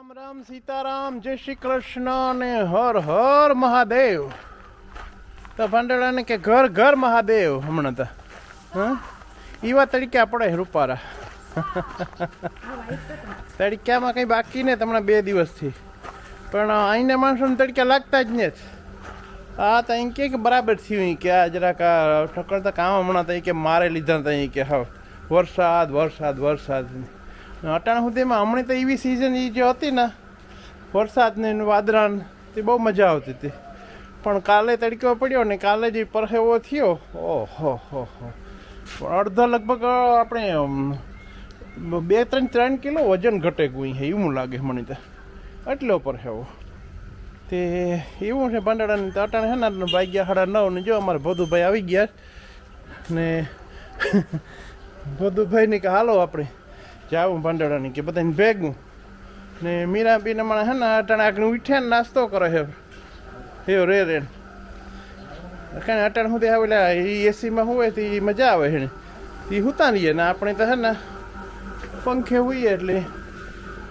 રામ રામ સીતારામ, જય શ્રી કૃષ્ણ અને હર હર મહાદેવ. તો ભાંડેડાને કે ઘર ઘર મહાદેવ હમણાં તો. હા? એવા તડક્યા પડે રૂપારા. તડક્યામાં કંઈ બાકી ને તમને બે દિવસથી. પણ અહીંના માણસોને તડક્યા લાગતા જ ને આ તો અહીં કે બરાબર થયું કે આ જરાક આ ઠકરતા કામ હમણાં તો કે મારે લીધા અહીં કે હા વરસાદ વરસાદ વરસાદ. અટાણા સુધીમાં હમણાં તો એવી સિઝન એ જે હતી ને, વરસાદને વાદળાને, તે બહુ મજા આવતી હતી. પણ કાલે તડકો પડ્યો ને કાલે જે પરસેવો થયો, ઓહો, હો હો. પણ અડધો લગભગ આપણે બે ત્રણ ત્રણ કિલો વજન ઘટે ગુઈ છે એવું લાગે મને તો. એટલો પરસેવો. તે એવું છે પાંદડાની તો અટાણે હેના વાગ્યા સાડા નવ ને જો અમારે ભદુભાઈ આવી ગયા ને ભદુભાઈને કે હાલો આપણે. જાવું ભંડોળાની કે બધાને ભેગું. ને મીરાબીને મને હે ને અટાણે આગળ ઉઠ્યા ને નાસ્તો કરે હે એવો રે રે. કારણ અટાણ સુધી આવે એ એસીમાં હોય તો એ મજા આવે છે એ હુતા રહીએ ને આપણે તો હે ને પંખે હોઈએ એટલે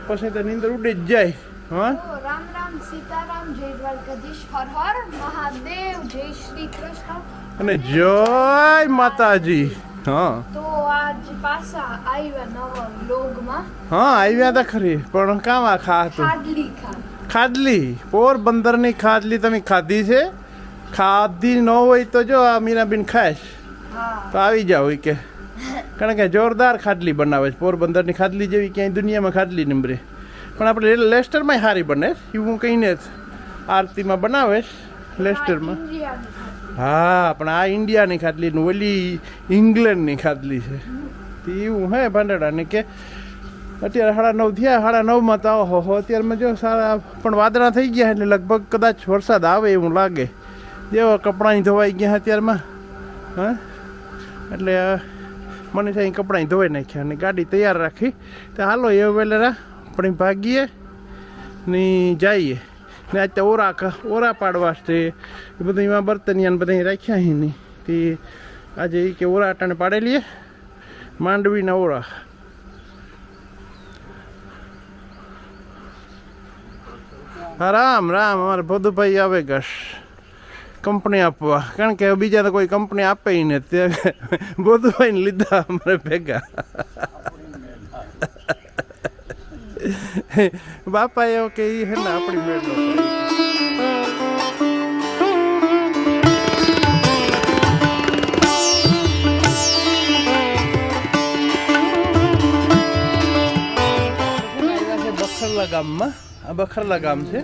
પછી તો નીંદર ઉડી જ જાય. હા? રામ રામ સીતારામ જય દ્વારકાધીશ હર હર મહાદેવ જય શ્રી કૃષ્ણ. અને જય માતાજી. હા. તો આજ પાછા આવ્યા નવા વ્લોગમાં. હા આવ્યા હતા ખરી પણ કામ આ ખા હતું? ખાદલી ખા. ખાડલી પોરબંદરની ખાડલી તમે ખાધી છે? ખાધી ન હોય તો જો આ મીરાબીન ખાશ તો આવી જાવ કે. કારણ કે જોરદાર ખાડલી બનાવે છે પોરબંદરની ખાડલી જેવી ક્યાંય દુનિયામાં ખાડલી નીમરે પણ આપણે લેસ્ટરમાં સારી બને એવું કહીને આરતીમાં બનાવે લેસ્ટરમાં. હા, પણ આ ઇન્ડિયાની ખાટલી ને ઓલી ઇંગ્લેન્ડની ખાટલી છે. એવું હે ભાંડડાને કે અત્યારે સાડા નવ થયા, સાડા નવમાં તો ઓહો હો અત્યારમાં જો સારા, પણ વાદળા થઈ ગયા એટલે લગભગ કદાચ વરસાદ આવે એવું લાગે. જેવો કપડાં ધોવાઈ ગયા અત્યારમાં. હા? એટલે મને અહીં કપડાં ધોવાઈ નાખ્યા અને ગાડી તૈયાર રાખી. તો હાલો એ વેલેરા પણ ભાગીએ ને જઈએ. ને આજ તો ઓરા ઓરા પાડવા છે એ બધું એમાં બર્તનિયા ને બધા રાખ્યા હી નહીં તે આજે એ કે ઓરા અટાણે પાડેલીએ માંડવીના ઓરા હા રામ રામ અમારે ભદુભાઈ આવે ગશ કંપની આપવા કારણ કે બીજા તો કોઈ કંપની આપે ય ને તે ભદુભાઈને લીધા અમારે ભેગા બાપા એવો કે એ હે ને આપણી મેળ નો કરે. આવ્યા છે બખરલા ગામમાં. આ બખરલા ગામ છે.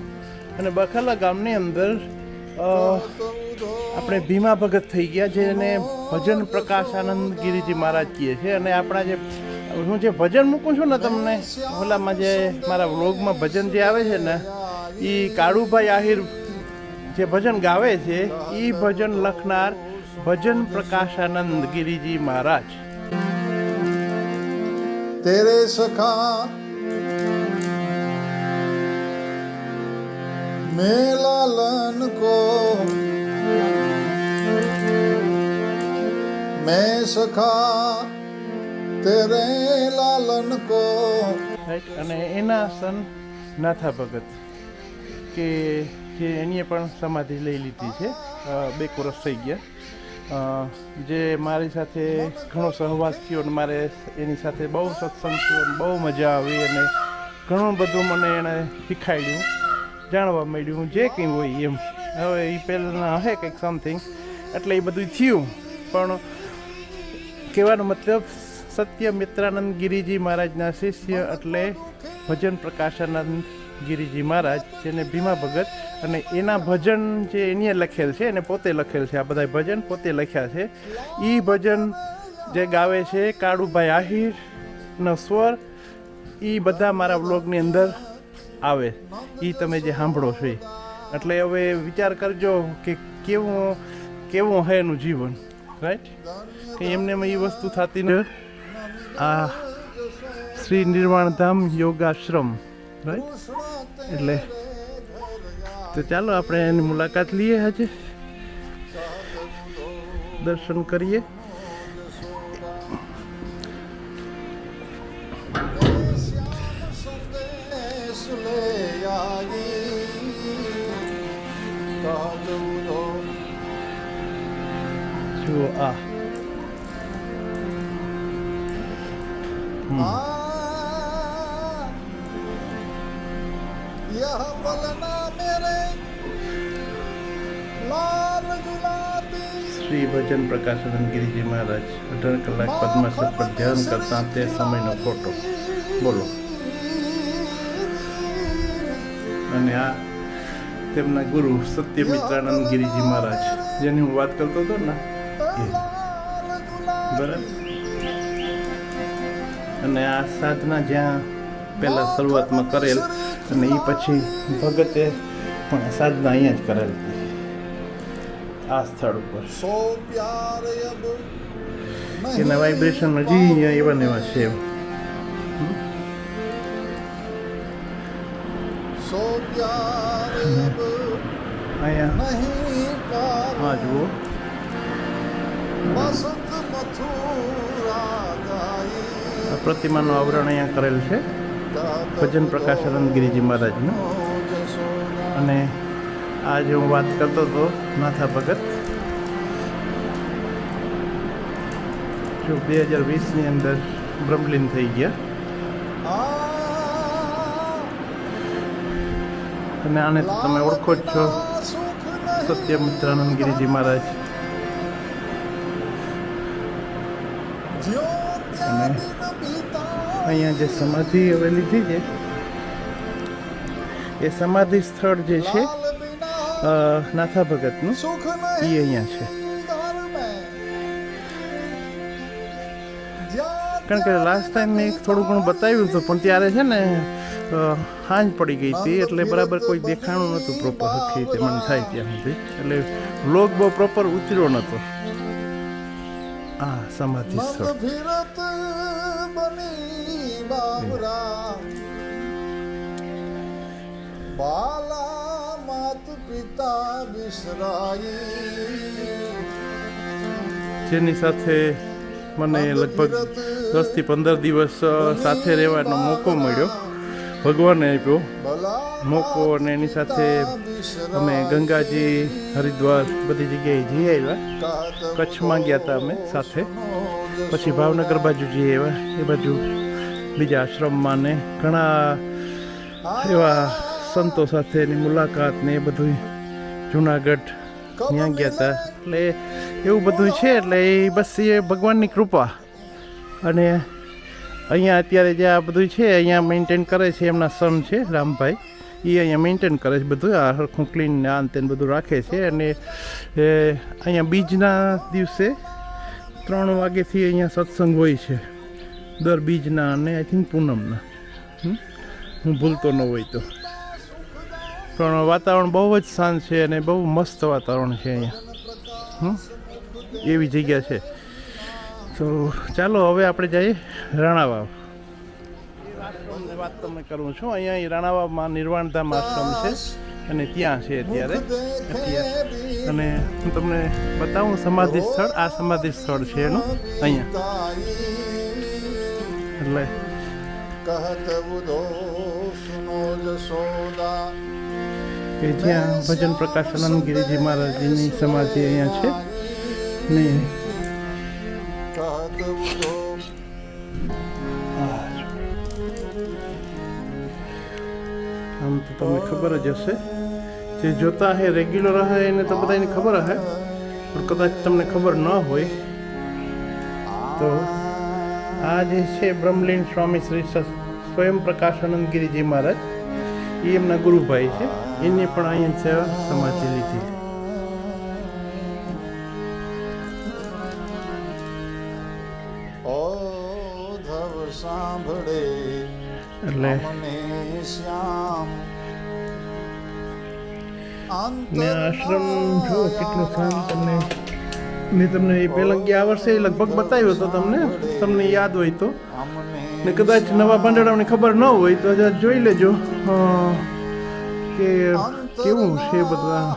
અને બખરલા ગામની અંદર આપણે ભીમા ભગત થઈ ગયા જેને ભજન પ્રકાશ આનંદ ગિરિજી મહારાજ કહે છે. અને આપણા જે હું જે ભજન મૂકું છું ને તમને, ઓલામાં જે મારા વ્લોગમાં ભજન જે આવે છે ને એ કાળુભાઈ આહિર જે ભજન ગાવે છે એ ભજન લખનાર ભજન પ્રકાશાનંદ ગિરિજી મહારાજ. તેરે સખા મેલાલન કો મેં સખા તેરે લાલન કો અને એના સન નાથા ભગત કે જે એનીએ પણ સમાધિ લઈ લીધી છે બે વર્ષ થઈ ગયા. જે મારી સાથે ઘણો સહવાસ થયો અને મારે એની સાથે બહુ સત્સંગ થયો અને બહુ મજા આવી અને ઘણું બધું મને એણે શીખાડ્યું, જાણવા મળ્યું, જે કંઈ હોય એમ. હવે એ પહેલાં હશે કંઈક સમથિંગ એટલે એ બધું થયું. પણ કહેવાનો મતલબ સત્ય મિત્રાનંદ ગિરિજી મહારાજના શિષ્ય એટલે ભજન પ્રકાશાનંદ ગિરિજી મહારાજ, જેને ભીમા ભગત અને એના ભજન જે એની લખેલ છે, એને પોતે લખેલ છે, આ બધા ભજન પોતે લખ્યા છે. એ ભજન જે ગાવે છે, કાળુભાઈ આહિરનો સ્વર એ બધા મારા વ્લોગની અંદર આવે. એ તમે જે સાંભળો છો એટલે હવે વિચાર કરજો કે કેવું કેવું હે એનું જીવન. રાઈટ કે એમને એમ એ વસ્તુ થતી ને આ શ્રી નિર્વાણધામ યોગાશ્રમ રાઈટ એટલે તો ચાલો આપણે એની મુલાકાત લઈએ આજે. દર્શન કરીએ. જુઓ આ. શ્રી ભજન પ્રકાશ રંગીરીજી મહારાજ અઢાર કલાક પદ્માસન પર ધ્યાન કરતા તે સમયનો ફોટો. બોલો. અને આ તેમના ગુરુ સત્યમિત્રાનંદ ગિરિજી મહારાજ જેની હું વાત કરતો હતો ને? બરાબર. અને આ સાધના જ્યાં પહેલાં શરૂઆતમાં કરેલ અને એ પછી ભગતે પણ સાધના અહીંયા જ કરેલ આ સ્થળ ઉપર. એના વાઇબ્રેશન હજી અહીંયા એવા ને એવા છે અહીંયા. હા, જુઓ. પ્રતિમાનું આવરણ અહીંયા કરેલ છે. ભજન પ્રકાશાનંદ ગિરિજી મહારાજનું. અને આ જે હું વાત કરતો હતો નાથા ભગત. જો બે હજાર વીસની અંદર બ્રહ્મલીન થઈ ગયા. અને આને તો તમે ઓળખો જ છો સત્યમિત્રાનંદ ગિરિજી મહારાજ. અને અહીંયા જે સમાધિ આવેલી છે જે એ સમાધિ સ્થળ જે છે નાથા ભગતનું એ અહીંયા છે. કારણ કે લાસ્ટ ટાઈમ મેં થોડું ઘણું બતાવ્યું હતું પણ ત્યારે છે ને હાંજ પડી ગઈ હતી એટલે બરાબર કોઈ દેખાણું નહોતું પ્રોપર રીતે મને થાય ત્યાં સુધી. એટલે વ્લોગ બહુ પ્રોપર ઉતર્યો નહોતો. આ સમાધિ સ્થળ. બની બાબરા બાલા માત પિતા વિસરાઈ જેની સાથે મને લગભગ દસથી પંદર દિવસ સાથે રહેવાનો મોકો મળ્યો. ભગવાને આપ્યો. મોકો અને એની સાથે અમે ગંગાજી હરિદ્વાર બધી જગ્યાએ જઈ આવ્યા. કચ્છમાં ગયા હતા અમે સાથે. પછી ભાવનગર બાજુ જઈ આવ્યા. એ બાજુ બીજા આશ્રમમાં ને ઘણા એવા સંતો સાથેની મુલાકાત ને એ બધું જુનાગઢ ત્યાં ગયા હતા એટલે એવું બધું છે, એટલે એ બસ એ ભગવાનની કૃપા. અને અહીંયા અત્યારે જે આ બધું છે, અહીંયા મેન્ટેન કરે છે એમના સન છે, રામભાઈ. એ અહીંયા મેન્ટેન કરે છે બધું આ હરખું ક્લીન ને આન તેન બધું રાખે છે. અને અહીંયા બીજના દિવસે ત્રણ વાગ્યાથી અહીંયા સત્સંગ હોય છે. દર બીજના અને આઈ થિંક પૂનમના? હું ભૂલતો ન હોય તો. પણ વાતાવરણ બહુ જ શાંત છે અને બહુ મસ્ત વાતાવરણ છે અહીંયા. એવી જગ્યા છે. તો ચાલો હવે આપણે જઈએ રાણાવાવ. વાત તમને કરું છું. અહીંયા રાણાવાવમાં નિર્વાણધામ આશ્રમ છે અને ત્યાં છે અત્યારે. અત્યારે. અને હું તમને બતાવું સમાધિ સ્થળ. આ સમાધિ સ્થળ છે એનું. અહીંયા. એટલે કહત બુધો સુનો જસોદા કે જ્યાં ભજન પ્રકાશ અનંતગીરીજી મહારાજની સમાધિ અહીંયા છે. ને કહત બુધો. આમ તો તમને ખબર જ હશે. જે જોતા હે રેગ્યુલર હે એને તો બધાને ખબર હે. પણ કદાચ તમને ખબર ન હોય તો આ જે છે બ્રહ્મલીન સ્વામી શ્રી સ્વયં પ્રકાશાનંદ ગિરિજી મહારાજ એ એમના ગુરુભાઈ છે એને પણ અહીંયા સેવા સમાધિ લીધી ઓ સાંભળે એટલે શ્યામ ને આશ્રમ જો કેટલું શાંત અને મેં તમને એ પહેલાં ગયા વર્ષે લગભગ બતાવ્યો તો તમને. તમને યાદ હોય તો. ને કદાચ નવા પાંદડાઓને ખબર ન હોય તો જોઈ લેજો. કે કેવું છે બધા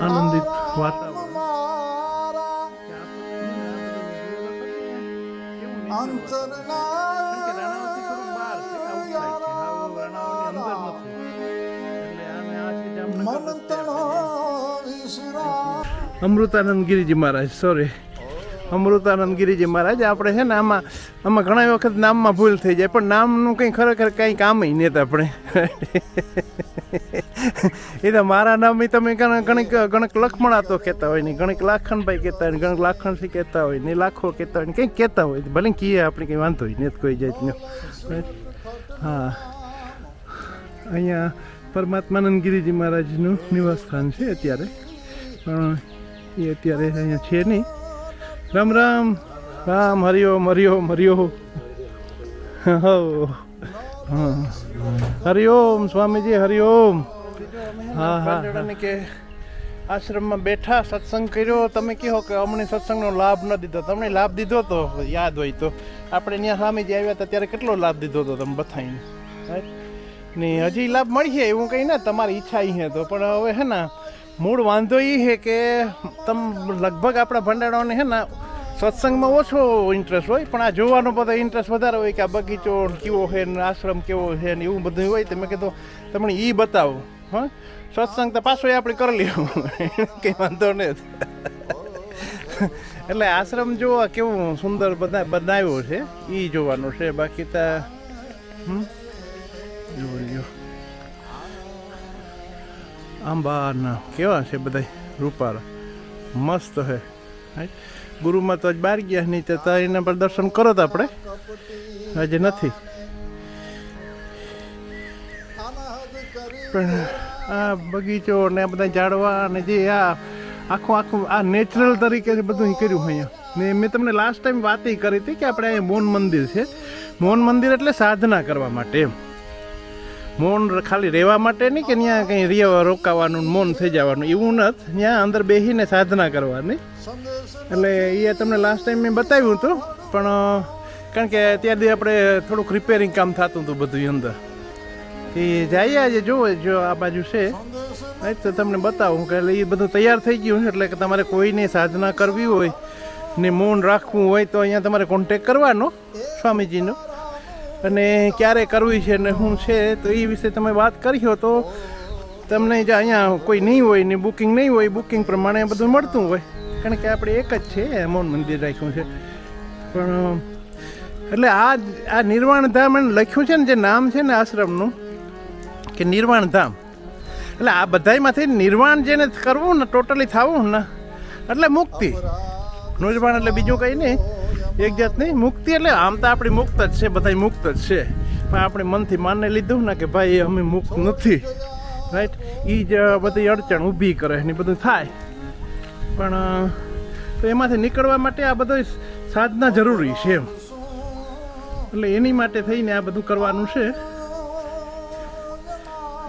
આનંદિત વાતાવરણ. અમૃતાનંદ ગિરિજી મહારાજ સોરી અમૃતાનંદ ગિરિજી મહારાજ, આપણે છે ને આમાં આમાં ઘણા વખત નામમાં ભૂલ થઈ જાય, પણ નામનું કંઈ ખરેખર કંઈ કામ નહીં તો આપણે. એ તો મારા નામે તમે ગણિક ગણક ઘણીક લખમણા તો કહેતા હોય ને ઘણીક લાખણભાઈ કહેતા હોય ને ગણક લાખણસિંહ કહેતા હોય, ને લાખો કહેતા હોય, ને કંઈક કહેતા હોય, ભલે કહીએ આપણે કંઈ વાંધો હોય ને કોઈ જાતનો. હા. અહીંયા પરમાત્માનંદ ગિરિજી મહારાજનું નિવાસસ્થાન છે અત્યારે. પણ એ અત્યારે અહીંયા છે નહીં. રામ રામ રામ હરિઓમ હરિઓમ હરિઓમ હરિઓમ, સ્વામીજી, હરિઓમ. હા હા કે આશ્રમમાં બેઠા, સત્સંગ કર્યો. તમે કહો કે અમને સત્સંગનો લાભ ન દીધો. તમને લાભ દીધો તો યાદ હોય તો. આપણે ત્યાં સ્વામીજી આવ્યા હતા, ત્યારે કેટલો લાભ દીધો હતો તમે right? ને હજી લાભ મળી છે એવું કંઈ ના, તમારી ઈચ્છા અહીં તો. પણ હવે હે ને મૂળ વાંધો એ છે કે તમ લગભગ આપણા ભંડારાઓને હે ને સત્સંગમાં ઓછો ઇન્ટરેસ્ટ હોય, પણ આ જોવાનો બધો ઇન્ટરેસ્ટ વધારે હોય કે આ બગીચો કેવો છે ને આશ્રમ કેવો છે ને એવું બધું હોય, તો મેં કીધું તમને એ બતાવો, હા. સત્સંગ તો પાછો આપણે કરી લેવું, કંઈ વાંધો નહીં એટલે આશ્રમ જોવા કેવું સુંદર બધા બનાવ્યો છે એ જોવાનું છે, બાકી તો, હમ. જો લ્યો. આંબાના કેવા છે બધા રૂપાળા મસ્ત right? ગુરુમાં તો આજ બહાર ગયા નહીં તો એના પર દર્શન કરો તો આપણે. આજે નથી. પણ આ બગીચો ને આ બધા ઝાડવા ને જે આ આખું આખું આ નેચરલ તરીકે બધું કર્યું અહીંયા. ને મેં તમને લાસ્ટ ટાઈમ વાત એ કરી હતી કે આપણે અહીંયા મૌન મંદિર છે. મૌન મંદિર એટલે સાધના કરવા માટે એમ. મૌન ખાલી રહેવા માટે નહીં કે ત્યાં કંઈ રેવા રોકાવાનું મૌન થઈ જવાનું, એવું નથી. ત્યાં અંદર બેસીને સાધના કરવાની. એટલે એ તમને લાસ્ટ ટાઈમ મેં બતાવ્યું હતું, પણ કારણ કે અત્યારથી આપણે થોડુંક રિપેરિંગ કામ થતું હતું બધું અંદર. એ જઈએ આજે જોવો જો આ બાજુ છે. તો તમને બતાવું કે એ બધું તૈયાર થઈ ગયું એટલે કે તમારે કોઈને સાધના કરવી હોય ને મૌન રાખવું હોય તો અહીંયા તમારે કોન્ટેક કરવાનો, સ્વામીજીનો. અને ક્યારે કરવી છે ને શું છે, તો એ વિશે તમે વાત કરી તો તમને જે અહીંયા કોઈ નહીં હોય ને બુકિંગ નહીં હોય બુકિંગ પ્રમાણે બધું મળતું હોય. કારણ કે આપણે એક જ છે મૌન મંદિર રાખ્યું છે. પણ, એટલે આ આ નિર્વાણધામ એને લખ્યું છે ને, જે નામ છે ને આશ્રમનું, કે નિર્વાણધામ એટલે આ બધાયમાંથી નિર્વાણ જેને કરવું ને ટોટલી થવું ને, એટલે મુક્તિ. નિર્વાણ એટલે બીજું કંઈ નહીં. એક જાતની મુક્તિ એટલે આમ તો આપણી મુક્ત જ છે બધા મુક્ત જ છે. પણ આપણે મનથી માનને લીધું ને કે ભાઈ અમે મુક્ત નથી. રાઈટ એ જ બધી અડચણ ઊભી કરે ને બધું થાય. પણ, તો એમાંથી નીકળવા માટે આ બધો સાધના જરૂરી છે એમ. એટલે એની માટે થઈને આ બધું કરવાનું છે.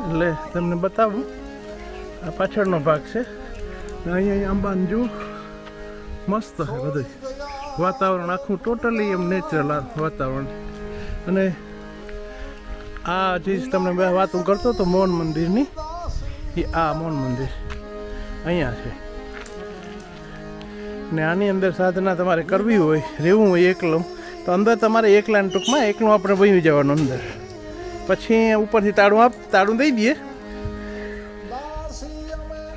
એટલે તમને બતાવું. આ પાછળનો ભાગ છે. અહીંયા અંબાન જુઓ. મસ્ત છે બધું વાતાવરણ આખું ટોટલી એમ નેચરલ વાતાવરણ. અને આ જે તમને બે વાતો કરતો હતો મોહન મંદિરની, એ આ મોહન મંદિર અહીંયા છે. ને આની અંદર સાધના તમારે કરવી હોય, રહેવું હોય એકલું, તો અંદર તમારે એકલાને ટૂંકમાં એકલું આપણે વહી જવાનું અંદર. પછી ઉપરથી તાળું આપ, તાળું દઈ દઈએ.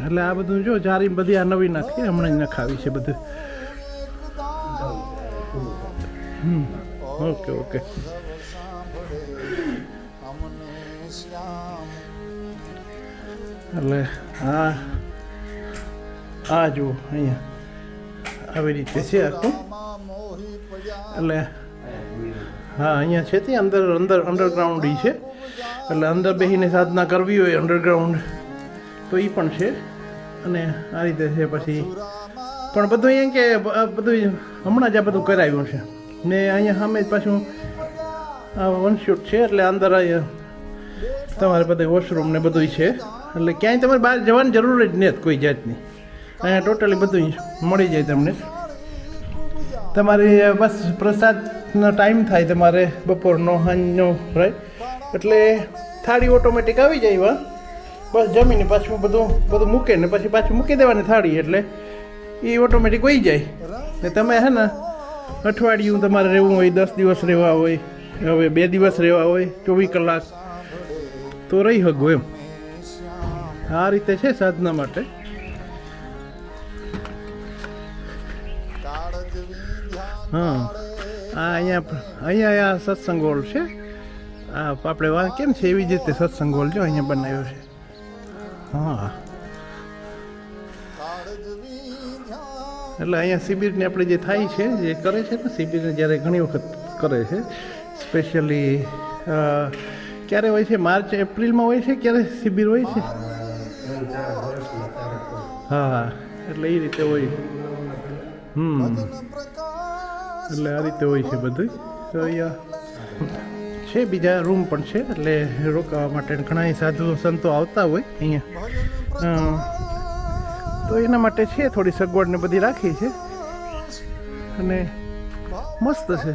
એટલે આ બધું જો જારી બધી આ નવી નાખી હમણાં જ નખાવી છે બધું. Okay okay. એટલે આ આ જુઓ, અહીંયા. આવી રીતે છે આખું એટલે હા, અહીંયા છે તે અંદર અંદર અંડરગ્રાઉન્ડ ઈ છે. એટલે અંદર બેસીને સાધના કરવી હોય અંડરગ્રાઉન્ડ તો એ પણ છે. અને આ રીતે છે પછી. પણ બધું એમ કે બધું હમણાં જ આ બધું કરાવ્યું છે. ને અહીંયા સામે જ પાછું આ વન શૂટ છે, એટલે અંદર અહીંયા તમારે બધે વોશરૂમ ને બધું છે. એટલે ક્યાંય તમારે બહાર જવાની જરૂર જ નથી કોઈ જાતની. અહીંયા ટોટલી બધું મળી જાય તમને. તમારે બસ પ્રસાદનો ટાઈમ થાય તમારે બપોરનો, સાંજનો રાઈટ એટલે થાળી ઓટોમેટિક આવી જાય એવા. બસ જમીને પાછું બધું બધું મૂકે ને પછી પાછું મૂકી દેવાની થાળી એટલે એ ઓટોમેટિક વહી જાય. ને તમે હે ને અઠવાડિયું તમારે રહેવું હોય, દસ દિવસ રહેવા હોય, હવે બે દિવસ રહેવા હોય, ચોવીસ કલાક તો રહી શકો એમ. આ રીતે છે સાધના માટે. હા, આ અહીંયા અહીંયા આ સત્સંગ હોલ છે. આ આપણે કેમ છે એવી જ રીતે સત્સંગ હોલ જો અહીંયા બનાવ્યો છે? હા. એટલે અહીંયા શિબિરને આપણે જે થાય છે, જે કરે છે ને શિબિરને જ્યારે ઘણી વખત કરે છે. સ્પેશિયલી ક્યારે હોય છે? માર્ચ એપ્રિલમાં હોય છે ક્યારે શિબિર હોય છે? હા એટલે એ રીતે હોય હમ. એટલે આ રીતે હોય છે બધું તો અહીંયા છે બીજા રૂમ પણ છે, એટલે રોકાવા માટે ઘણા સાધુ સંતો આવતા હોય અહીંયા. તો એના માટે છે, થોડી સગવડ ને બધી રાખી છે. અને મસ્ત છે.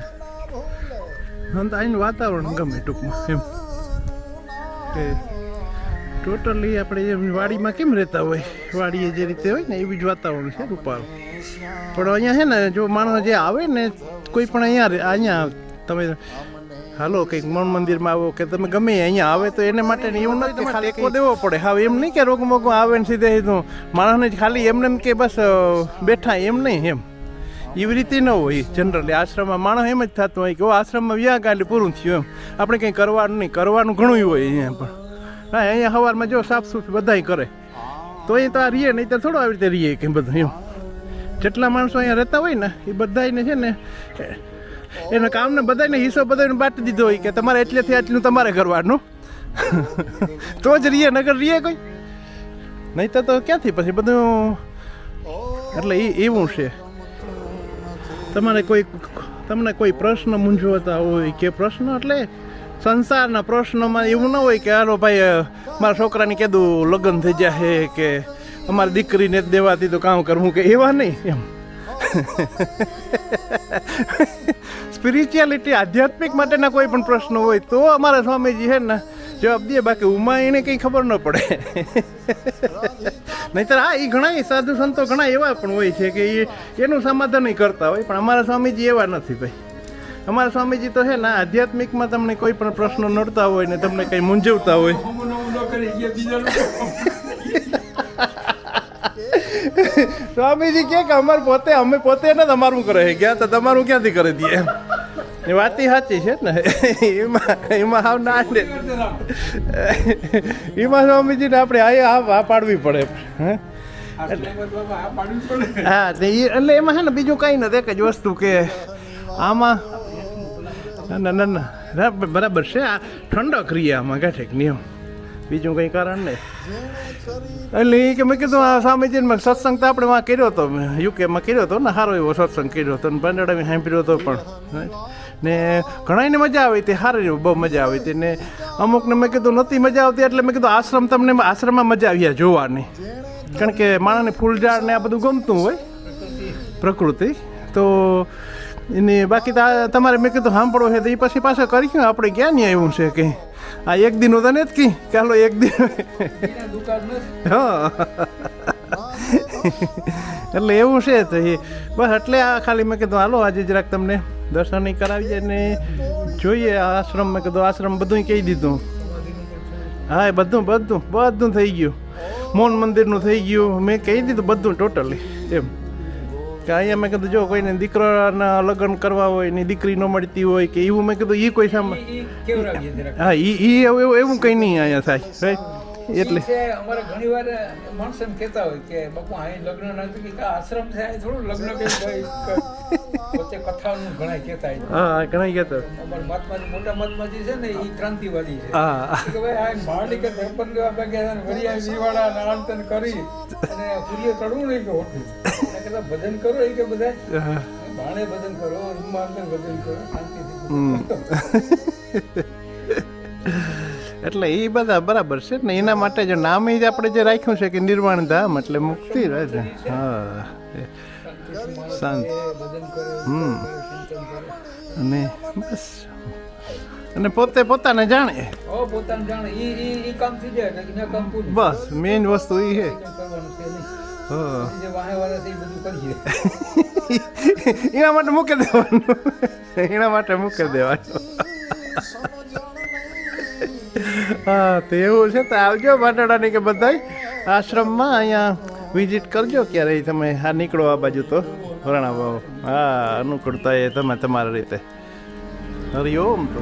અને અહીંનું વાતાવરણ ગમે ટૂંકમાં, એમ. કે ટોટલી આપણે જેમ વાડીમાં કેમ રહેતા હોય, વાડીએ જે રીતે હોય ને, એવી જ વાતાવરણ છે રૂપાળું. પણ અહીંયા છે ને, જો માણસ જે આવે ને, કોઈ પણ અહીંયા અહીંયા તમે હાલો, કંઈક મણ મંદિરમાં આવો કે તમે ગમે અહીંયા આવે તો એને માટે એવું નથી ખાલી ટેકો દેવો પડે. હા એમ નહીં કે રોગ મોગો આવે ને સીધે સીધું. માણસને ખાલી એમને એમ કે બસ બેઠા એમ નહીં એમ. એવી રીતે ન હોય જનરલી આશ્રમમાં માણસ એમ જ થતું હોય કે આશ્રમમાં વ્યાહ ગાલી પૂરું થયું એમ. આપણે કંઈ કરવાનું નહીં, કરવાનું ઘણું હોય અહીંયા પણ. હા, અહીંયા સવારમાં જો સાફ સુફ બધાય કરે. તો એ તો આ રીએ નહીં તો થોડો આવી રીતે રીએ કે બધું એમ. જેટલા માણસો અહીંયા રહેતા હોય ને, એ બધાને છે ને એના કામને બધાને હિસ્સો બધાને બાટી દીધો હોય કે તમારે એટલેથી આટલું તમારે કરવાનું. તો જ રીએ નગર રીએ કોઈ. નહીં તો ક્યાંથી પછી બધું? એટલે એ એવું છે. તમારે કોઈ તમને કોઈ પ્રશ્ન મૂંઝવતા હોય કે પ્રશ્ન એટલે સંસારના પ્રશ્નોમાં એવું ન હોય કે, હાલો ભાઈ મારા છોકરાની કીધું લગ્ન થઈ જાય કે અમારી દીકરીને દેવાતી તો કામ કરવું કે, એવા નહીં, એમ. સ્પિરિચ્યુઆલિટી આધ્યાત્મિક માટેના કોઈ પણ પ્રશ્ન હોય તો અમારા સ્વામીજી છે ને જવાબ દે. બાકી ઉમા એને કંઈ ખબર ન પડે. નહીતર હા એ ઘણા સાધુ સંતો ઘણા એવા પણ હોય છે કે એ એનું સમાધાન કરતા હોય, પણ અમારા સ્વામીજી એવા નથી ભાઈ. અમારા સ્વામીજી તો છે ને આધ્યાત્મિકમાં તમને કોઈ પણ પ્રશ્નો નડતા હોય ને તમને કંઈ મૂંઝવતા હોય. સ્વામીજી કે અમારે પોતે, અમે પોતે ને તમારું કરે ગયા તો તમારું ક્યાંથી કરી દઈએ એ વાત સાચી છે ને. એમાં એમાં હાવ ના એમાં સ્વામીજીને આપણે આ આ પાડવી પડે. હે? તે એટલે એમાં છે ને બીજું કંઈ નથી, એક જ વસ્તુ કે આમાં, ના ના ના બરાબર છે. આ ઠંડક આમાં ગાંઠેક નિયમ બીજું કંઈ કારણ નહીં. એટલે એ કે મેં કીધું આ સ્વામીજીને મેં સત્સંગ તો આપણે વાં કર્યો હતો યુકેમાં કર્યો હતો ને સારો એવો સત્સંગ કર્યો હતો ને બંડળામાં સાંભળ્યો હતો પણ. ને ઘણાને મજા આવી હતી સારી બહુ મજા આવી હતી. ને અમુકને મેં કીધું નહોતી મજા આવતી એટલે મેં કીધું આશ્રમ તમને આશ્રમમાં મજા આવ્યા જોવાની. કારણ કે માણસને ફૂલઝાડ ને આ બધું ગમતું હોય પ્રકૃતિ. તો એની બાકી તો તમારે મેં કીધું સાંભળો છે તો એ પછી પાછા કર્યું આપણે ક્યાં નહીં આવ્યું છે કે? આ એક દિન હતા ને જ કી? કે હાલો એક દિન. હા. એટલે એવું છે તો એ. બસ એટલે આ ખાલી મેં કીધું હાલો આજે જરાક તમને દર્શન કરાવીએ ને જોઈએ આ આશ્રમ. મેં કીધું આશ્રમ બધું કહી દીધું. હા એ બધું બધું બધું થઈ ગયું. મોહન મંદિરનું થઈ ગયું. મેં કહી દીધું બધું ટોટલી એમ. કે અહીંયા મેં કીધું જો કોઈને દીકરાના લગ્ન કરવા હોય ને દીકરી ન મળતી હોય કે એવું મેં કીધું એ કોઈ સામે હા એ એવું એવું કંઈ નહીં અહીંયા થાય રાઈટ એટલે અમારે ઘણી વાર માણસો એમ કહેતા હોય કે બાપુ અહીં લગ્ન નથી કે આશ્રમ છે અહીં થોડું લગ્ન કઈ વચ્ચે કથાનું ઘણા કહેતા હા ઘણા કહેતો અમારા મહાત્માજી મોટા મહાત્માજી છે ને એ ક્રાંતિવાદી છે. હા કે ભાઈ આ માળી કે ધરપન લેવા ભાગ્યા વરિયા જીવાડા નાળતન કરી અને સૂર્ય ચડવું નહીં કે હોટું એને ભજન કરો એ કે બધા? ભાણે ભજન કરો રૂમાલતન ભજન કરો શાંતિથી એટલે એ બધા બરાબર છે ને એના માટે જો નામ જ આપણે જે રાખ્યું છે કે નિર્વાણ ધામ એટલે મુક્તિ રહે હા. શાંત હમ. અને બસ. અને પોતે પોતાને જાણે. બસ મેઇન વસ્તુ એ છે. બધું એના માટે મૂકી દેવાનું. એના માટે મૂકી દેવાનું. હા તો એવું છે. તો આવજો બાટડાની કે બધાય આશ્રમમાં અહીંયા વિઝિટ કરજો ક્યારેય તમે. હા નીકળો આ બાજુ તો. વરણા ભાવ હા અનુકૂળતા એ તમે તમારી રીતે. હરિઓમ તો.